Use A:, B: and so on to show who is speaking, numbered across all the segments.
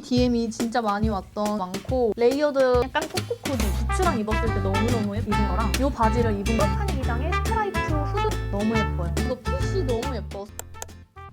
A: DM이 진짜 많이 왔던 많고 레이어드 약간 코코 코디 부츠랑 입었을 때 너무너무 예쁜 거랑 이 바지를 입은 펄파니 기장의 스트라이프 후드 너무 예뻐요. 이거 핏이 너무 예뻐.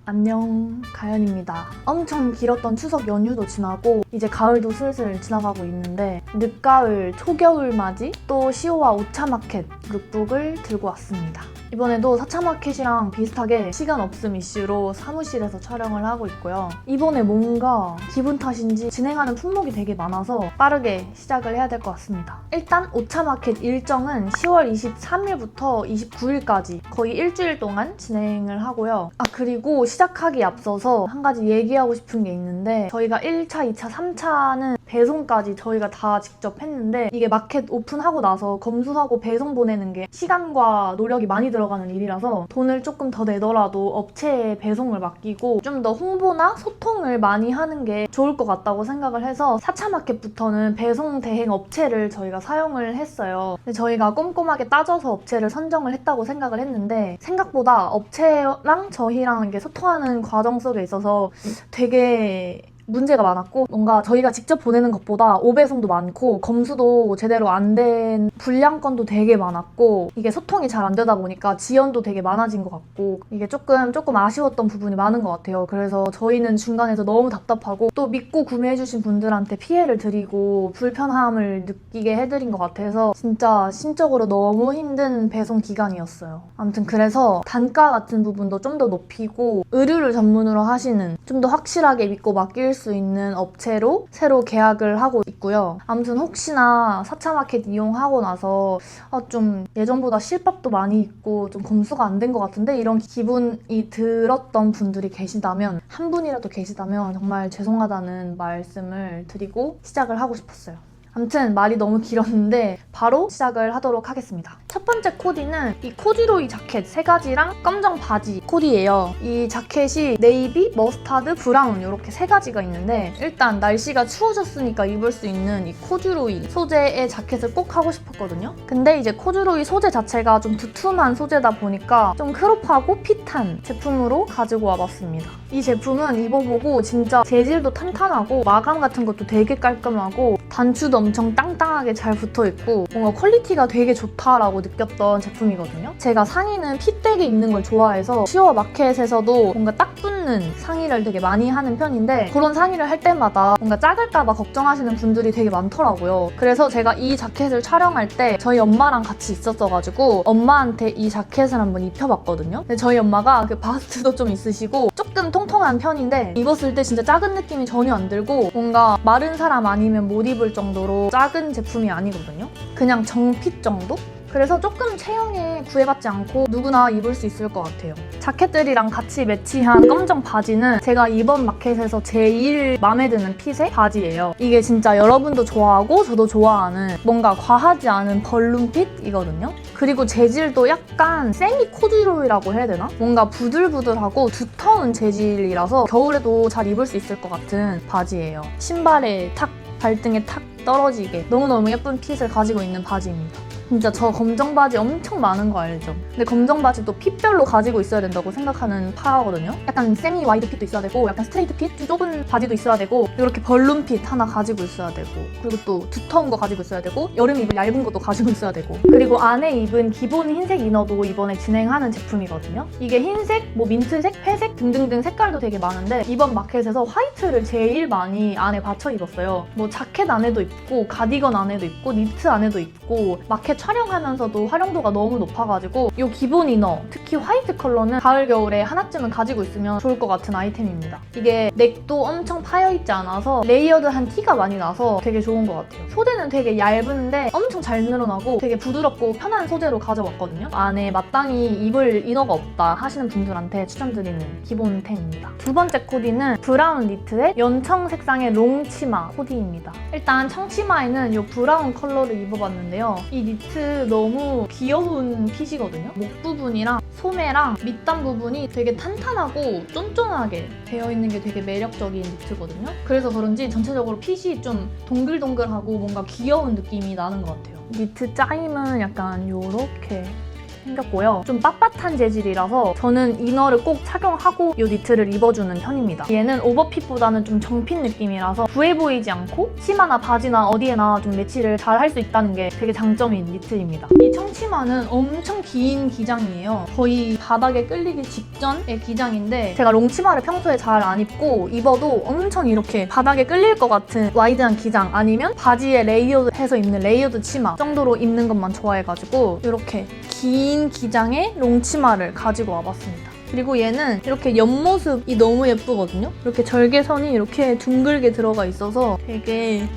A: 안녕 가연입니다. 엄청 길었던 추석 연휴도 지나고 이제 가을도 슬슬 지나가고 있는데 늦가을 초겨울 맞이 또 시오와 오차마켓 룩북을 들고 왔습니다. 이번에도 사차마켓이랑 비슷하게 시간 없음 이슈로 사무실에서 촬영을 하고 있고요. 이번에 뭔가 기분 탓인지 진행하는 품목이 되게 많아서 빠르게 시작을 해야 될 것 같습니다. 일단 오차마켓 일정은 10월 23일부터 29일까지 거의 일주일 동안 진행을 하고요. 아 그리고 시작하기 앞서서 한 가지 얘기하고 싶은 게 있는데 저희가 1차, 2차, 3차는 배송까지 저희가 다 직접 했는데 이게 마켓 오픈하고 나서 검수하고 배송 보내는 게 시간과 노력이 많이 들어가는 일이라서 돈을 조금 더 내더라도 업체에 배송을 맡기고 좀 더 홍보나 소통을 많이 하는 게 좋을 것 같다고 생각을 해서 4차 마켓부터는 배송 대행 업체를 저희가 사용을 했어요. 근데 저희가 꼼꼼하게 따져서 업체를 선정을 했다고 생각을 했는데 생각보다 업체랑 저희랑 이게 소통하는 과정 속에 있어서 되게 문제가 많았고 뭔가 저희가 직접 보내는 것보다 오배송도 많고 검수도 제대로 안 된 불량건도 되게 많았고 이게 소통이 잘 안 되다 보니까 지연도 되게 많아진 것 같고 이게 조금 조금 아쉬웠던 부분이 많은 것 같아요. 그래서 저희는 중간에서 너무 답답하고 또 믿고 구매해주신 분들한테 피해를 드리고 불편함을 느끼게 해드린 것 같아서 진짜 심적으로 너무 힘든 배송 기간이었어요. 아무튼 그래서 단가 같은 부분도 좀 더 높이고 의류를 전문으로 하시는 좀 더 확실하게 믿고 맡길 수 있는 업체로 새로 계약을 하고 있고요. 아무튼 혹시나 4차 마켓 이용하고 나서 아, 좀 예전보다 실밥도 많이 있고 좀 검수가 안 된 것 같은데 이런 기분이 들었던 분들이 계시다면 한 분이라도 계시다면 정말 죄송하다는 말씀을 드리고 시작을 하고 싶었어요. 아무튼 말이 너무 길었는데 바로 시작을 하도록 하겠습니다. 첫 번째 코디는 이 코듀로이 자켓 세 가지랑 검정 바지 코디예요. 이 자켓이 네이비, 머스타드, 브라운 이렇게 세 가지가 있는데 일단 날씨가 추워졌으니까 입을 수 있는 이 코듀로이 소재의 자켓을 꼭 하고 싶었거든요. 근데 이제 코듀로이 소재 자체가 좀 두툼한 소재다 보니까 좀 크롭하고 핏한 제품으로 가지고 와봤습니다. 이 제품은 입어보고 진짜 재질도 탄탄하고 마감 같은 것도 되게 깔끔하고 단추도 엄청 땅땅하게 잘 붙어 있고 뭔가 퀄리티가 되게 좋다라고 느꼈던 제품이거든요. 제가 상의는 핏되게 입는 걸 좋아해서 시어 마켓에서도 뭔가 딱 붙는 상의를 되게 많이 하는 편인데 그런 상의를 할 때마다 뭔가 작을까봐 걱정하시는 분들이 되게 많더라고요. 그래서 제가 이 자켓을 촬영할 때 저희 엄마랑 같이 있었어가지고 엄마한테 이 자켓을 한번 입혀봤거든요. 근데 저희 엄마가 그 바스트도 좀 있으시고 조금 통통한 편인데 입었을 때 진짜 작은 느낌이 전혀 안 들고 뭔가 마른 사람 아니면 못 입을 정도로 작은 제품이 아니거든요. 그냥 정핏 정도? 그래서 조금 체형에 구애받지 않고 누구나 입을 수 있을 것 같아요. 자켓들이랑 같이 매치한 검정 바지는 제가 이번 마켓에서 제일 마음에 드는 핏의 바지예요. 이게 진짜 여러분도 좋아하고 저도 좋아하는 뭔가 과하지 않은 벌룬 핏이거든요. 그리고 재질도 약간 세미 코듀로이라고 해야 되나? 뭔가 부들부들하고 두터운 재질이라서 겨울에도 잘 입을 수 있을 것 같은 바지예요. 신발에 탁, 발등에 탁 떨어지게 너무너무 예쁜 핏을 가지고 있는 바지입니다. 진짜 저 검정 바지 엄청 많은 거 알죠? 근데 검정 바지도 핏별로 가지고 있어야 된다고 생각하는 파거든요. 약간 세미 와이드 핏도 있어야 되고, 약간 스트레이트 핏, 좀 좁은 바지도 있어야 되고, 이렇게 벌룬 핏 하나 가지고 있어야 되고, 그리고 또 두터운 거 가지고 있어야 되고, 여름 입을 얇은 것도 가지고 있어야 되고, 그리고 안에 입은 기본 흰색 이너도 이번에 진행하는 제품이거든요. 이게 흰색, 뭐 민트색, 회색 등등등 색깔도 되게 많은데 이번 마켓에서 화이트를 제일 많이 안에 받쳐 입었어요. 뭐 자켓 안에도 입고, 가디건 안에도 입고, 니트 안에도 입고, 마켓 촬영하면서도 활용도가 너무 높아가지고 이 기본 이너, 특히 화이트 컬러는 가을 겨울에 하나쯤은 가지고 있으면 좋을 것 같은 아이템입니다. 이게 넥도 엄청 파여있지 않아서 레이어드한 티가 많이 나서 되게 좋은 것 같아요. 소재는 되게 얇은데 엄청 잘 늘어나고 되게 부드럽고 편한 소재로 가져왔거든요. 안에 마땅히 입을 이너가 없다 하시는 분들한테 추천드리는 기본템입니다. 두 번째 코디는 브라운 니트의 연청 색상의 롱 치마 코디입니다. 일단 청치마에는 이 브라운 컬러를 입어봤는데요. 이 니트 너무 귀여운 핏이거든요. 목 부분이랑 소매랑 밑단 부분이 되게 탄탄하고 쫀쫀하게 되어 있는 게 되게 매력적인 니트거든요. 그래서 그런지 전체적으로 핏이 좀 동글동글하고 뭔가 귀여운 느낌이 나는 것 같아요. 니트 짜임은 약간 요렇게 생겼고요. 좀 빳빳한 재질이라서 저는 이너를 꼭 착용하고 이 니트를 입어주는 편입니다. 얘는 오버핏보다는 좀 정핏 느낌이라서 부해 보이지 않고 치마나 바지나 어디에나 좀 매치를 잘 할 수 있다는 게 되게 장점인 니트입니다. 이 청치마는 엄청 긴 기장이에요. 거의 바닥에 끌리기 직전의 기장인데 제가 롱치마를 평소에 잘 안 입고 입어도 엄청 이렇게 바닥에 끌릴 것 같은 와이드한 기장 아니면 바지에 레이어드 해서 입는 레이어드 치마 정도로 입는 것만 좋아해가지고 이렇게 긴 기장의 롱치마를 가지고 와봤습니다. 그리고 얘는 이렇게 옆모습이 너무 예쁘거든요. 이렇게 절개선이 이렇게 둥글게 들어가 있어서 되게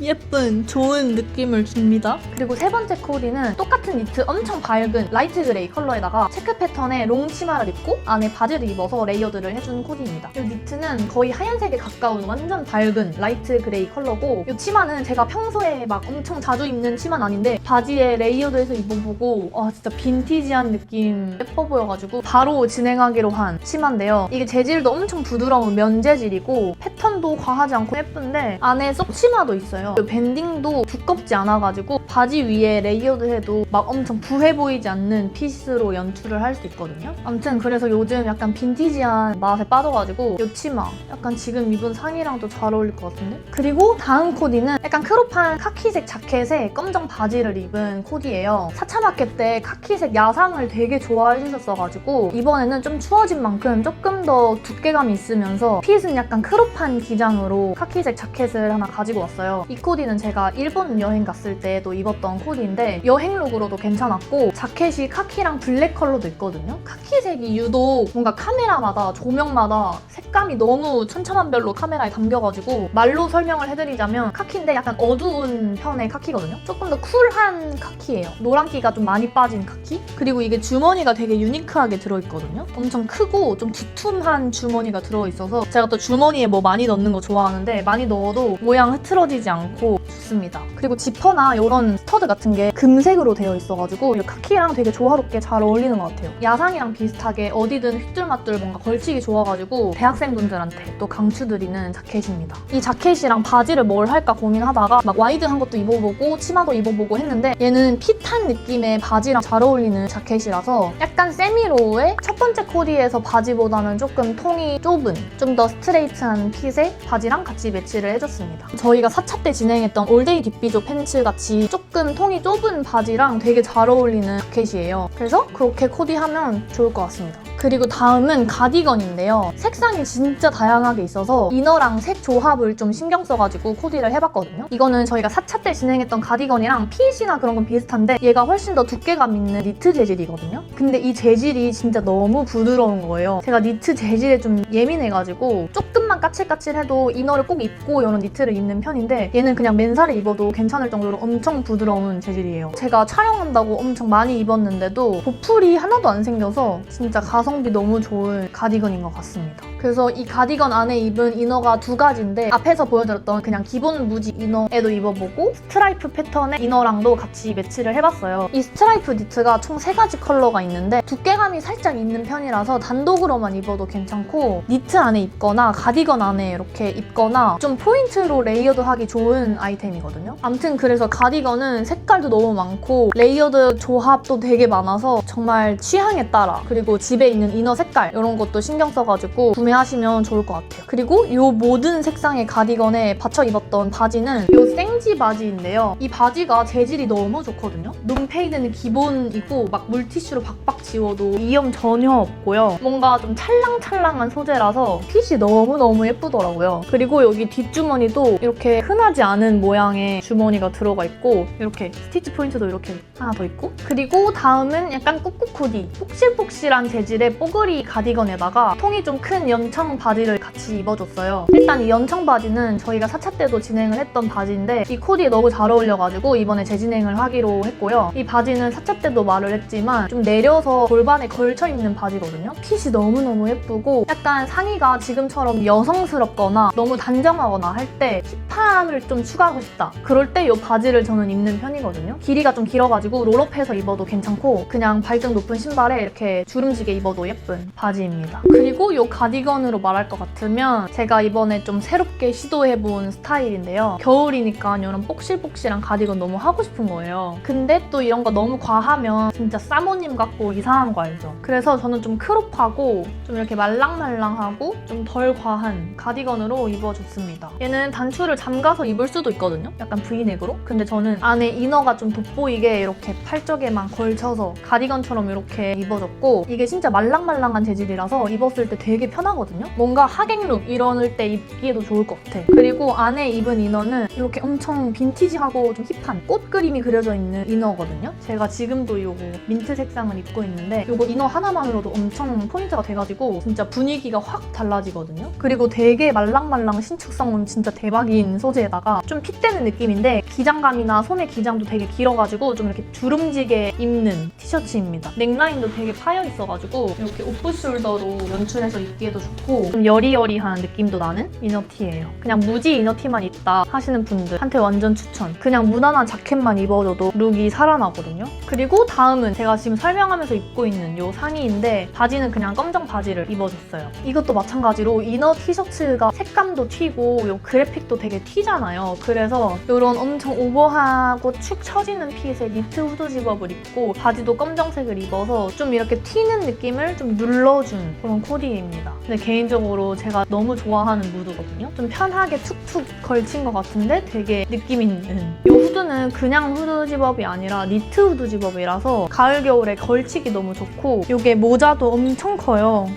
A: 예쁜 좋은 느낌을 줍니다. 그리고 세 번째 코디는 똑같은 니트 엄청 밝은 라이트 그레이 컬러에다가 체크 패턴의 롱 치마를 입고 안에 바지를 입어서 레이어드를 해준 코디입니다. 이 니트는 거의 하얀색에 가까운 완전 밝은 라이트 그레이 컬러고 이 치마는 제가 평소에 막 엄청 자주 입는 치마는 아닌데 바지에 레이어드해서 입어보고 와 진짜 빈티지한 느낌 예뻐 보여가지고 바로 진행하기로 한 치마인데요. 이게 재질도 엄청 부드러운 면 재질이고 패턴도 과하지 않고 예쁜데 안에 쏙 치마도 있어요. 이 밴딩도 두껍지 않아가지고 바지 위에 레이어드 해도 막 엄청 부해 보이지 않는 핏으로 연출을 할 수 있거든요. 아무튼 그래서 요즘 약간 빈티지한 맛에 빠져가지고 이 치마 약간 지금 입은 상의랑도 잘 어울릴 것 같은데? 그리고 다음 코디는 약간 크롭한 카키색 자켓에 검정 바지를 입은 코디예요. 사차마켓 때 카키색 야상을 되게 좋아해 주셨어가지고 이번에는 좀 추워진 만큼 조금 더 두께감이 있으면서 핏은 약간 크롭한 기장으로 카키색 자켓을 하나 가지고 왔어요. 이 코디는 제가 일본 여행 갔을 때도 입었던 코디인데 여행 룩으로도 괜찮았고 자켓이 카키랑 블랙 컬러도 있거든요. 카키색이 유독 뭔가 카메라마다 조명마다 색감이 너무 천차만별로 카메라에 담겨가지고 말로 설명을 해드리자면 카키인데 약간 어두운 편의 카키거든요. 조금 더 쿨한 카키예요. 노란기가 좀 많이 빠진 카키. 그리고 이게 주머니가 되게 유니크하게 들어있거든요. 엄청 크고 좀 두툼한 주머니가 들어있어서 제가 또 주머니에 뭐 많이 넣는 거 좋아하는데 많이 넣어도 모양 흐트러지지 않고 酷 좋습니다. 그리고 지퍼나 이런 스터드 같은 게 금색으로 되어 있어가지고 이 카키랑 되게 조화롭게 잘 어울리는 것 같아요. 야상이랑 비슷하게 어디든 휘뚤마뚤 뭔가 걸치기 좋아가지고 대학생분들한테 또 강추드리는 자켓입니다. 이 자켓이랑 바지를 뭘 할까 고민하다가 막 와이드한 것도 입어보고 치마도 입어보고 했는데 얘는 핏한 느낌의 바지랑 잘 어울리는 자켓이라서 약간 세미로우의 첫 번째 코디에서 바지보다는 조금 통이 좁은 좀 더 스트레이트한 핏의 바지랑 같이 매치를 해줬습니다. 저희가 4차 때 진행했던 올데이 뒷비조 팬츠 같이 조금 통이 좁은 바지랑 되게 잘 어울리는 자켓이에요. 그래서 그렇게 코디하면 좋을 것 같습니다. 그리고 다음은 가디건인데요. 색상이 진짜 다양하게 있어서 이너랑 색 조합을 좀 신경 써가지고 코디를 해봤거든요. 이거는 저희가 4차 때 진행했던 가디건이랑 핏이나 그런 건 비슷한데 얘가 훨씬 더 두께감 있는 니트 재질이거든요. 근데 이 재질이 진짜 너무 부드러운 거예요. 제가 니트 재질에 좀 예민해가지고 조금만 까칠까칠해도 이너를 꼭 입고 이런 니트를 입는 편인데 얘는 그냥 맨살에 입어도 괜찮을 정도로 엄청 부드러운 재질이에요. 제가 촬영한다고 엄청 많이 입었는데도 보풀이 하나도 안 생겨서 진짜 가 성비 너무 좋은 가디건인 것 같습니다. 그래서 이 가디건 안에 입은 이너가 두 가지인데 앞에서 보여드렸던 그냥 기본 무지 이너에도 입어보고 스트라이프 패턴의 이너랑도 같이 매치를 해봤어요. 이 스트라이프 니트가 총 세 가지 컬러가 있는데 두께감이 살짝 있는 편이라서 단독으로만 입어도 괜찮고 니트 안에 입거나 가디건 안에 이렇게 입거나 좀 포인트로 레이어드 하기 좋은 아이템이거든요. 아무튼 그래서 가디건은 색깔도 너무 많고 레이어드 조합도 되게 많아서 정말 취향에 따라 그리고 집에 있는 이너 색깔 이런 것도 신경 써가지고 구매하시면 좋을 것 같아요. 그리고 이 모든 색상의 가디건에 받쳐 입었던 바지는 이 생지 바지인데요. 이 바지가 재질이 너무 좋거든요. 롱페이드는 기본이고 막 물티슈로 박박 지워도 이염 전혀 없고요. 뭔가 좀 찰랑찰랑한 소재라서 핏이 너무너무 예쁘더라고요. 그리고 여기 뒷주머니도 이렇게 흔하지 않은 모양의 주머니가 들어가 있고 이렇게 스티치 포인트도 이렇게 하나 더 있고 그리고 다음은 약간 꾹꾹 코디 폭실폭실한 재질의 뽀글이 가디건에다가 통이 좀 큰 연청 바지를 같이 입어줬어요. 일단 이 연청 바지는 저희가 4차 때도 진행을 했던 바지인데 이 코디에 너무 잘 어울려가지고 이번에 재진행을 하기로 했고요. 이 바지는 4차 때도 말을 했지만 좀 내려서 골반에 걸쳐 입는 바지거든요. 핏이 너무너무 예쁘고 약간 상의가 지금처럼 여성스럽거나 너무 단정하거나 할 때 힙함을 좀 추가하고 싶다. 그럴 때 이 바지를 저는 입는 편이거든요. 길이가 좀 길어가지고 롤업해서 입어도 괜찮고 그냥 발등 높은 신발에 이렇게 주름지게 입어도 입어도 예쁜 바지입니다. 그리고 이 가디건으로 말할 것 같으면 제가 이번에 좀 새롭게 시도해본 스타일인데요. 겨울이니까 이런 복실복실한 가디건 너무 하고 싶은 거예요. 근데 또 이런 거 너무 과하면 진짜 사모님 같고 이상한 거 알죠? 그래서 저는 좀 크롭하고 좀 이렇게 말랑말랑하고 좀 덜 과한 가디건으로 입어줬습니다. 얘는 단추를 잠가서 입을 수도 있거든요. 약간 브이넥으로. 근데 저는 안에 이너가 좀 돋보이게 이렇게 팔 쪽에만 걸쳐서 가디건처럼 이렇게 입어줬고 이게 진짜 말랑 말랑한 재질이라서 입었을 때 되게 편하거든요. 뭔가 하객룩 이럴 때 입기에도 좋을 것 같아. 그리고 안에 입은 이너는 이렇게 엄청 빈티지하고 좀 힙한 꽃 그림이 그려져 있는 이너거든요. 제가 지금도 이거 민트 색상을 입고 있는데 이거 이너 하나만으로도 엄청 포인트가 돼가지고 진짜 분위기가 확 달라지거든요. 그리고 되게 말랑말랑 신축성은 진짜 대박인 소재에다가 좀 핏되는 느낌인데 기장감이나 소매 기장도 되게 길어가지고 좀 이렇게 주름지게 입는 티셔츠입니다. 넥라인도 되게 파여 있어가지고 이렇게 오프 숄더로 연출해서 입기에도 좋고 좀 여리여리한 느낌도 나는 이너티예요. 그냥 무지 이너티만 입다 하시는 분들한테 완전 추천. 그냥 무난한 자켓만 입어줘도 룩이 살아나거든요. 그리고 다음은 제가 지금 설명하면서 입고 있는 이 상의인데 바지는 그냥 검정 바지를 입어줬어요. 이것도 마찬가지로 이너 티셔츠가 색감도 튀고 이 그래픽도 되게 튀잖아요. 그래서 이런 엄청 오버하고 축 처지는 핏의 니트 후드 집업을 입고 바지도 검정색을 입어서 좀 이렇게 튀는 느낌을 좀 눌러준 그런 코디입니다. 근데 개인적으로 제가 너무 좋아하는 무드거든요. 좀 편하게 툭툭 걸친 것 같은데 되게 느낌 있는. 이 후드는 그냥 후드 집업이 아니라 니트 후드 집업이라서 가을 겨울에 걸치기 너무 좋고 이게 모자도 엄청 커요.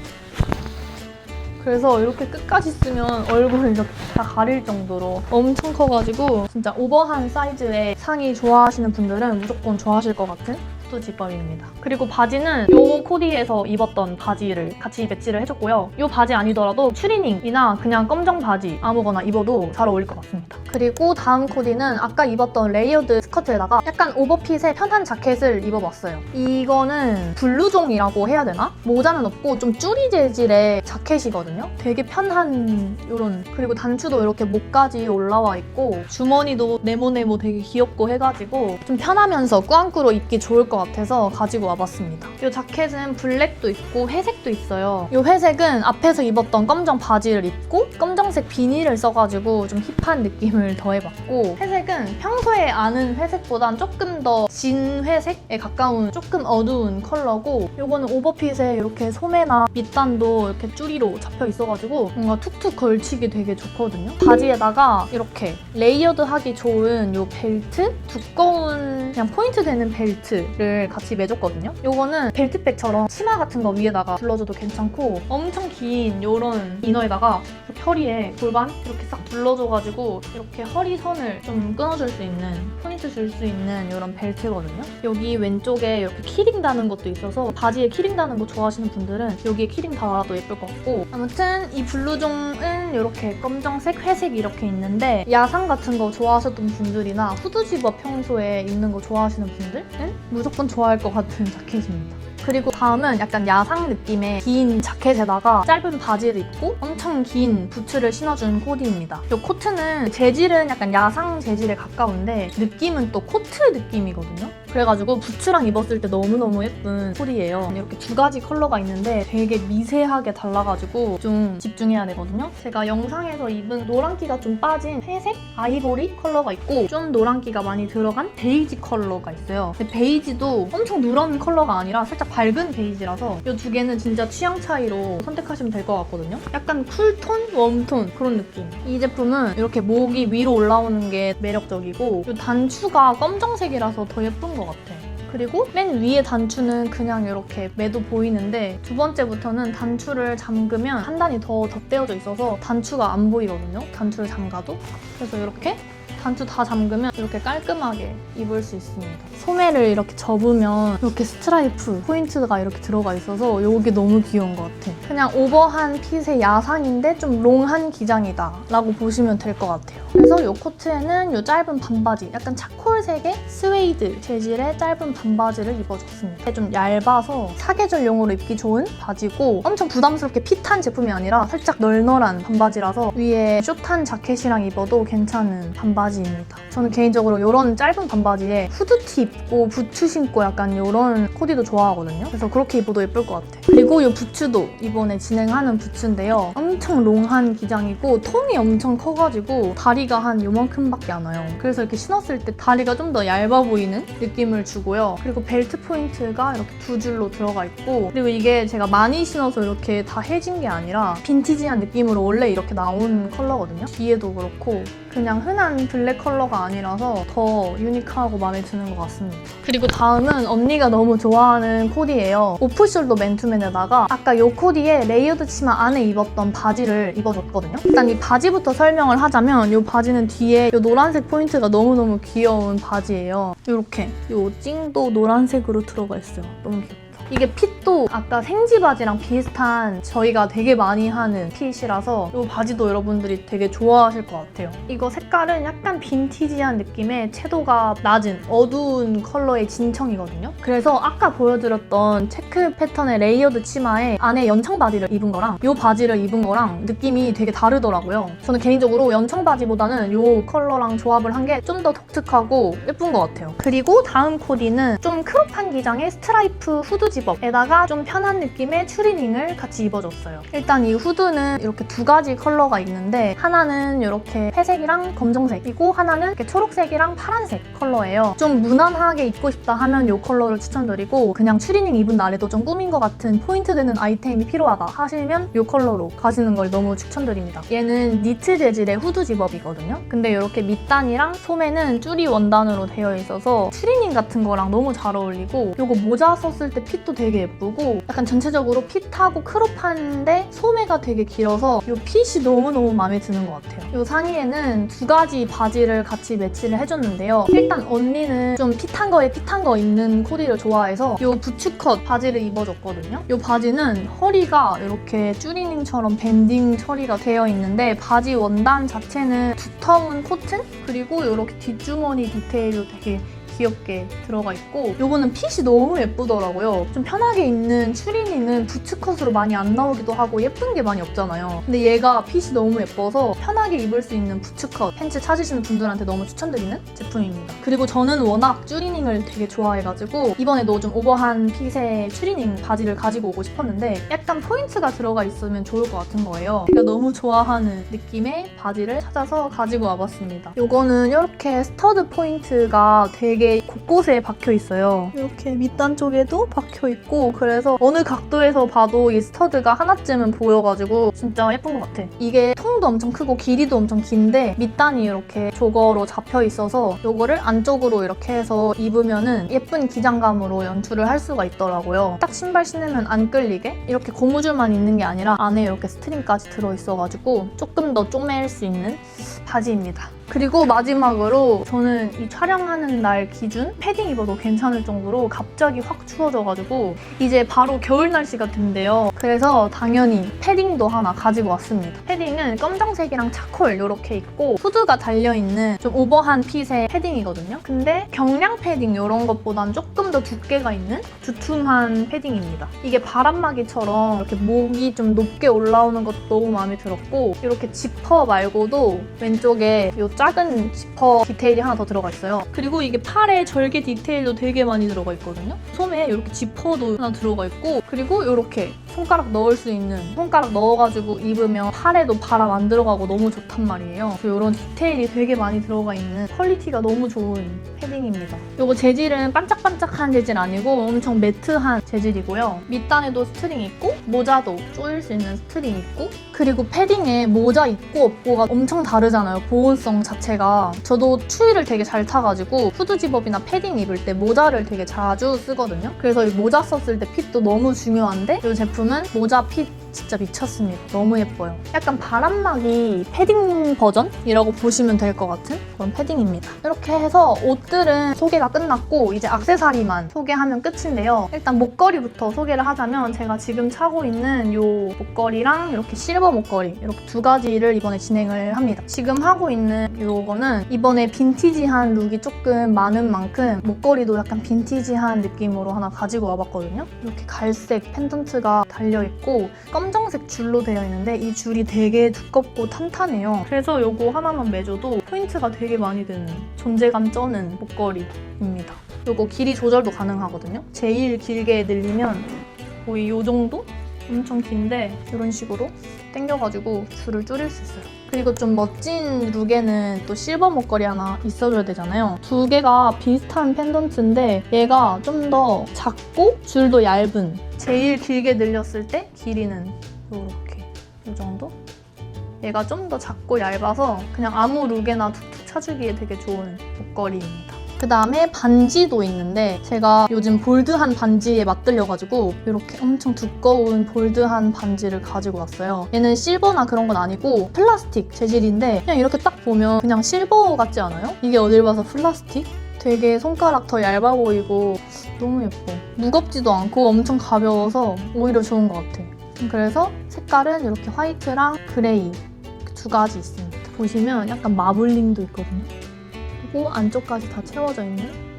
A: 그래서 이렇게 끝까지 쓰면 얼굴 이렇게 다 가릴 정도로 엄청 커가지고 진짜 오버한 사이즈의 상의 좋아하시는 분들은 무조건 좋아하실 것 같은 집업입니다. 그리고 바지는 요 코디에서 입었던 바지를 같이 배치를 해줬고요. 요 바지 아니더라도 추리닝이나 그냥 검정 바지 아무거나 입어도 잘 어울릴 것 같습니다. 그리고 다음 코디는 아까 입었던 레이어드 스커트에다가 약간 오버핏의 편한 자켓을 입어봤어요. 이거는 블루종이라고 해야 되나? 모자는 없고 좀 쭈리 재질의 자켓이거든요. 되게 편한 이런 그리고 단추도 이렇게 목까지 올라와 있고 주머니도 네모네모 되게 귀엽고 해가지고 좀 편하면서 꾸안꾸로 입기 좋을 것 같아서 가지고 와봤습니다. 이 자켓은 블랙도 있고 회색도 있어요. 이 회색은 앞에서 입었던 검정 바지를 입고 검정색 비닐을 써가지고 좀 힙한 느낌을 더해봤고 회색은 평소에 아는 회색보단 조금 더 진 회색에 가까운 조금 어두운 컬러고 이거는 오버핏에 이렇게 소매나 밑단도 이렇게 쭈리로 잡혀 있어가지고 뭔가 툭툭 걸치기 되게 좋거든요. 바지에다가 이렇게 레이어드하기 좋은 이 벨트 두꺼운 그냥 포인트 되는 벨트를 같이 매줬거든요. 이거는 벨트백처럼 치마 같은 거 위에다가 둘러줘도 괜찮고 엄청 긴 이런 이너에다가 이렇게 허리에 골반 이렇게 싹 둘러줘가지고 이렇게 허리선을 좀 끊어줄 수 있는 포인트 줄 수 있는 이런 벨트거든요. 여기 왼쪽에 이렇게 키링 다는 것도 있어서 바지에 키링 다는 거 좋아하시는 분들은 여기에 키링 달아도 예쁠 것 같고 아무튼 이 블루종은 이렇게 검정색, 회색 이렇게 있는데 야상 같은 거 좋아하셨던 분들이나 후드 집업 평소에 입는 거 좋아하시는 분들은 무조건 좋아할 것 같은 자켓입니다. 그리고 다음은 약간 야상 느낌의 긴 자켓에다가 짧은 바지를 입고 엄청 긴 부츠를 신어준 코디입니다. 이 코트는 재질은 약간 야상 재질에 가까운데 느낌은 또 코트 느낌이거든요. 그래가지고 부츠랑 입었을 때 너무너무 예쁜 코디예요. 이렇게 두 가지 컬러가 있는데 되게 미세하게 달라가지고 좀 집중해야 되거든요. 제가 영상에서 입은 노란기가 좀 빠진 회색 아이보리 컬러가 있고 좀 노란기가 많이 들어간 베이지 컬러가 있어요. 근데 베이지도 엄청 누런 컬러가 아니라 살짝 밝은 베이지라서 이 두 개는 진짜 취향 차이로 선택하시면 될 것 같거든요. 약간 쿨톤, 웜톤 그런 느낌. 이 제품은 이렇게 목이 위로 올라오는 게 매력적이고 이 단추가 검정색이라서 더 예쁜 것 같아. 그리고 맨 위에 단추는 그냥 이렇게 매도 보이는데 두 번째부터는 단추를 잠그면 한 단이 더 덧대어져 있어서 단추가 안 보이거든요. 단추를 잠가도. 그래서 이렇게 단추 다 잠그면 이렇게 깔끔하게 입을 수 있습니다. 소매를 이렇게 접으면 이렇게 스트라이프 포인트가 이렇게 들어가 있어서 이게 너무 귀여운 것 같아. 그냥 오버한 핏의 야상인데 좀 롱한 기장이다 라고 보시면 될 것 같아요. 그래서 이 코트에는 이 짧은 반바지, 약간 차콜색의 스웨이드 재질의 짧은 반바지를 입어줬습니다. 좀 얇아서 사계절용으로 입기 좋은 바지고 엄청 부담스럽게 핏한 제품이 아니라 살짝 널널한 반바지라서 위에 숏한 자켓이랑 입어도 괜찮은 반바지 반바지입니다. 저는 개인적으로 이런 짧은 반바지에 후드티 입고 부츠 신고 약간 이런 코디도 좋아하거든요. 그래서 그렇게 입어도 예쁠 것 같아요. 그리고 이 부츠도 이번에 진행하는 부츠인데요. 엄청 롱한 기장이고 통이 엄청 커가지고 다리가 한 요만큼밖에 안 와요. 그래서 이렇게 신었을 때 다리가 좀 더 얇아 보이는 느낌을 주고요. 그리고 벨트 포인트가 이렇게 두 줄로 들어가 있고 그리고 이게 제가 많이 신어서 이렇게 다 해진 게 아니라 빈티지한 느낌으로 원래 이렇게 나온 컬러거든요. 뒤에도 그렇고 그냥 흔한 블랙 컬러가 아니라서 더 유니크하고 마음에 드는 것 같습니다. 그리고 다음은 언니가 너무 좋아하는 코디예요. 오프숄더 맨투맨에다가 아까 이 코디에 레이어드 치마 안에 입었던 바지를 입어줬거든요. 일단 이 바지부터 설명을 하자면 이 바지는 뒤에 이 노란색 포인트가 너무너무 귀여운 바지예요. 이렇게 이 찡도 노란색으로 들어가 있어요. 너무 귀엽죠? 이게 핏도 아까 생지 바지랑 비슷한 저희가 되게 많이 하는 핏이라서 이 바지도 여러분들이 되게 좋아하실 것 같아요. 이거 색깔은 약간 빈티지한 느낌의 채도가 낮은 어두운 컬러의 진청이거든요. 그래서 아까 보여드렸던 체크 패턴의 레이어드 치마에 안에 연청 바지를 입은 거랑 이 바지를 입은 거랑 느낌이 되게 다르더라고요. 저는 개인적으로 연청 바지보다는 이 컬러랑 조합을 한 게 좀 더 독특하고 예쁜 것 같아요. 그리고 다음 코디는 좀 크롭한 기장의 스트라이프 후드 집업에다가 좀 편한 느낌의 추리닝을 같이 입어줬어요. 일단 이 후드는 이렇게 두 가지 컬러가 있는데 하나는 이렇게 회색이랑 검정색이고 하나는 이렇게 초록색이랑 파란색 컬러예요. 좀 무난하게 입고 싶다 하면 이 컬러를 추천드리고 그냥 추리닝 입은 날에도 좀 꾸민 것 같은 포인트 되는 아이템이 필요하다 하시면 이 컬러로 가시는 걸 너무 추천드립니다. 얘는 니트 재질의 후드 집업이거든요. 근데 이렇게 밑단이랑 소매는 쭈리 원단으로 되어 있어서 추리닝 같은 거랑 너무 잘 어울리고 이거 모자 썼을 때 핏도 되게 예쁘고 약간 전체적으로 핏하고 크롭한데 소매가 되게 길어서 이 핏이 너무너무 마음에 드는 것 같아요. 이 상의에는 두 가지 바지를 같이 매치를 해줬는데요. 일단 언니는 좀 핏한 거에 핏한 거 있는 코디를 좋아해서 이 부츠컷 바지를 입어줬거든요. 이 바지는 허리가 이렇게 쭈리닝처럼 밴딩 처리가 되어 있는데 바지 원단 자체는 두터운 코튼 그리고 이렇게 뒷주머니 디테일도 되게 귀엽게 들어가 있고 요거는 핏이 너무 예쁘더라고요. 좀 편하게 입는 추리닝은 부츠컷으로 많이 안 나오기도 하고 예쁜 게 많이 없잖아요. 근데 얘가 핏이 너무 예뻐서 편하게 입을 수 있는 부츠컷 팬츠 찾으시는 분들한테 너무 추천드리는 제품입니다. 그리고 저는 워낙 추리닝을 되게 좋아해가지고 이번에도 좀 오버한 핏의 추리닝 바지를 가지고 오고 싶었는데 약간 포인트가 들어가 있으면 좋을 것 같은 거예요. 제가 너무 좋아하는 느낌의 바지를 찾아서 가지고 와봤습니다. 요거는 이렇게 스터드 포인트가 되게 곳곳에 박혀 있어요. 이렇게 밑단 쪽에도 박혀 있고 그래서 어느 각도에서 봐도 이 스터드가 하나쯤은 보여가지고 진짜 예쁜 것 같아. 이게 통도 엄청 크고 길이도 엄청 긴데 밑단이 이렇게 조거로 잡혀 있어서 요거를 안쪽으로 이렇게 해서 입으면은 예쁜 기장감으로 연출을 할 수가 있더라고요. 딱 신발 신으면 안 끌리게 이렇게 고무줄만 있는 게 아니라 안에 이렇게 스트링까지 들어있어가지고 조금 더 쪼맬 수 있는 바지입니다. 그리고 마지막으로 저는 이 촬영하는 날 기준 패딩 입어도 괜찮을 정도로 갑자기 확 추워져가지고 이제 바로 겨울 날씨가 된대요. 그래서 당연히 패딩도 하나 가지고 왔습니다. 패딩은 검정색이랑 차콜 이렇게 있고 후드가 달려있는 좀 오버한 핏의 패딩이거든요. 근데 경량 패딩 이런 것보단 조금 더 두께가 있는 두툼한 패딩입니다. 이게 바람막이처럼 이렇게 목이 좀 높게 올라오는 것도 너무 마음에 들었고 이렇게 지퍼 말고도 왼쪽에 이 작은 지퍼 디테일이 하나 더 들어가 있어요. 그리고 이게 팔에 절개 디테일도 되게 많이 들어가 있거든요. 소매에 이렇게 지퍼도 하나 들어가 있고 그리고 이렇게 손가락 넣을 수 있는 손가락 넣어가지고 입으면 팔에도 바람 안 들어가고 너무 좋단 말이에요. 이런 디테일이 되게 많이 들어가 있는 퀄리티가 너무 좋은 패딩입니다. 이거 재질은 반짝반짝한 재질 아니고 엄청 매트한 재질이고요. 밑단에도 스트링 있고 모자도 조일 수 있는 스트링 있고 그리고 패딩에 모자 있고 없고가 엄청 다르잖아요. 보온성 자체가 저도 추위를 되게 잘 타가지고 후드 집업이나 패딩 입을 때 모자를 되게 자주 쓰거든요. 그래서 이 모자 썼을 때 핏도 너무 중요한데 이 제품은 모자 핏 진짜 미쳤습니다. 너무 예뻐요. 약간 바람막이 패딩 버전이라고 보시면 될 것 같은 그런 패딩입니다. 이렇게 해서 옷들은 소개가 끝났고 이제 악세사리만 소개하면 끝인데요. 일단 목걸이부터 소개를 하자면 제가 지금 차고 있는 이 목걸이랑 이렇게 실버 목걸이 이렇게 두 가지를 이번에 진행을 합니다. 지금 하고 있는 이거는 이번에 빈티지한 룩이 조금 많은 만큼 목걸이도 약간 빈티지한 느낌으로 하나 가지고 와봤거든요. 이렇게 갈색 펜던트가 달려있고 검 정색 줄로 되어 있는데 이 줄이 되게 두껍고 탄탄해요. 그래서 이거 하나만 매줘도 포인트가 되게 많이 드는 존재감 쩌는 목걸이입니다. 이거 길이 조절도 가능하거든요. 제일 길게 늘리면 거의 이 정도? 엄청 긴데 이런 식으로 당겨가지고 줄을 줄일 수 있어요. 그리고 좀 멋진 룩에는 또 실버 목걸이 하나 있어줘야 되잖아요. 두 개가 비슷한 펜던트인데 얘가 좀 더 작고 줄도 얇은 제일 길게 늘렸을 때 길이는 이렇게 이 정도? 얘가 좀 더 작고 얇아서 그냥 아무 룩에나 툭툭 차주기에 되게 좋은 목걸이입니다. 그 다음에 반지도 있는데 제가 요즘 볼드한 반지에 맞들려가지고 이렇게 엄청 두꺼운 볼드한 반지를 가지고 왔어요. 얘는 실버나 그런 건 아니고 플라스틱 재질인데 그냥 이렇게 딱 보면 그냥 실버 같지 않아요? 이게 어딜 봐서 플라스틱? 되게 손가락 더 얇아 보이고 너무 예뻐. 무겁지도 않고 엄청 가벼워서 오히려 좋은 것 같아. 그래서 색깔은 이렇게 화이트랑 그레이 두 가지 있습니다. 보시면 약간 마블링도 있거든요. 그리고 안쪽까지 다 채워져 있는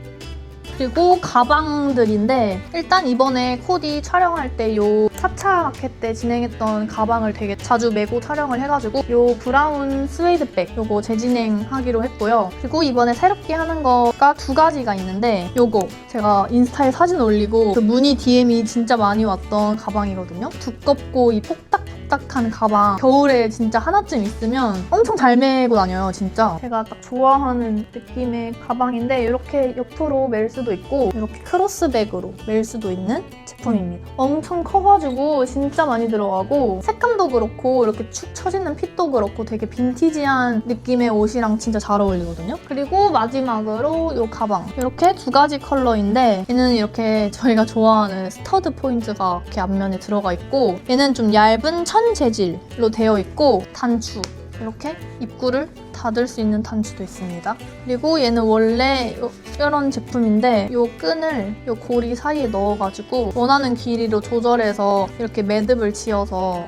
A: 그리고 가방들인데 일단 이번에 코디 촬영할 때 요 4차 마켓 때 진행했던 가방을 되게 자주 메고 촬영을 해가지고 요 브라운 스웨이드백 요거 재진행하기로 했고요. 그리고 이번에 새롭게 하는 거가 두 가지가 있는데 요거 제가 인스타에 사진 올리고 그 문의 DM이 진짜 많이 왔던 가방이거든요. 두껍고 이 폭닥 폭닥한 가방 겨울에 진짜 하나쯤 있으면 엄청 잘 메고 다녀요 진짜. 제가 딱 좋아하는 느낌의 가방인데 이렇게 옆으로 멜 수도 있고 이렇게 크로스백으로 멜 수도 있는 제품입니다. 엄청 커가지고 진짜 많이 들어가고 색감도 그렇고 이렇게 축 처지는 핏도 그렇고 되게 빈티지한 느낌의 옷이랑 진짜 잘 어울리거든요. 그리고 마지막으로 이 가방 이렇게 두 가지 컬러인데 얘는 이렇게 저희가 좋아하는 스터드 포인트가 이렇게 앞면에 들어가 있고 얘는 좀 얇은 천 재질로 되어 있고 단추 이렇게 입구를 닫을 수 있는 단추도 있습니다. 그리고 얘는 원래 요- 이런 제품인데 이 끈을 이 고리 사이에 넣어가지고 원하는 길이로 조절해서 이렇게 매듭을 지어서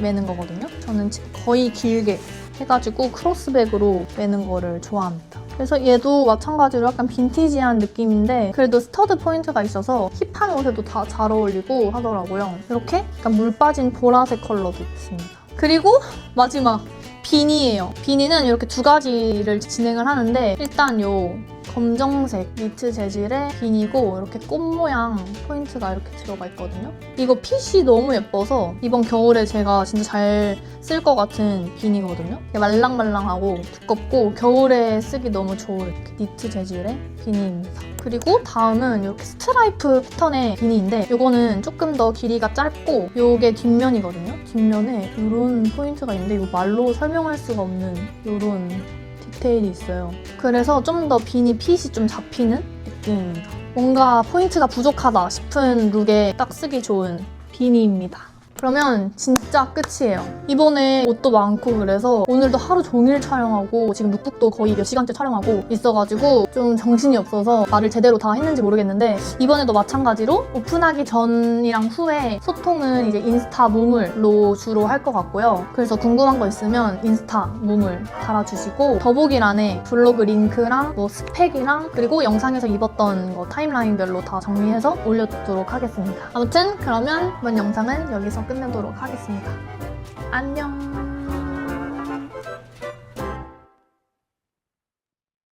A: 매는 거거든요. 저는 지- 거의 길게 해가지고 크로스백으로 매는 거를 좋아합니다. 그래서 얘도 마찬가지로 약간 빈티지한 느낌인데 그래도 스터드 포인트가 있어서 힙한 옷에도 다 잘 어울리고 하더라고요. 이렇게 약간 물 빠진 보라색 컬러도 있습니다. 그리고 마지막 비니예요. 비니는 이렇게 두 가지를 진행을 하는데 일단 요 검정색 니트 재질의 비니고 이렇게 꽃 모양 포인트가 이렇게 들어가 있거든요. 이거 핏이 너무 예뻐서 이번 겨울에 제가 진짜 잘 쓸 것 같은 비니거든요. 말랑말랑하고 두껍고 겨울에 쓰기 너무 좋은 니트 재질의 비니입니다. 그리고 다음은 이렇게 스트라이프 패턴의 비니인데 이거는 조금 더 길이가 짧고 이게 뒷면이거든요. 뒷면에 이런 포인트가 있는데 이거 말로 설명할 수가 없는 이런 디테일이 있어요. 그래서 좀 더 비니 핏이 좀 잡히는 느낌입니다. 뭔가 포인트가 부족하다 싶은 룩에 딱 쓰기 좋은 비니입니다. 그러면 진짜 끝이에요. 이번에 옷도 많고 그래서 오늘도 하루 종일 촬영하고 지금 룩북도 거의 몇 시간째 촬영하고 있어가지고 좀 정신이 없어서 말을 제대로 다 했는지 모르겠는데 이번에도 마찬가지로 오픈하기 전이랑 후에 소통은 이제 인스타 무물로 주로 할 것 같고요. 그래서 궁금한 거 있으면 인스타 무물 달아주시고 더보기란에 블로그 링크랑 뭐 스펙이랑 그리고 영상에서 입었던 거 타임라인별로 다 정리해서 올려두도록 하겠습니다. 아무튼 그러면 이번 영상은 여기서 끝내도록 하겠습니다. 안녕!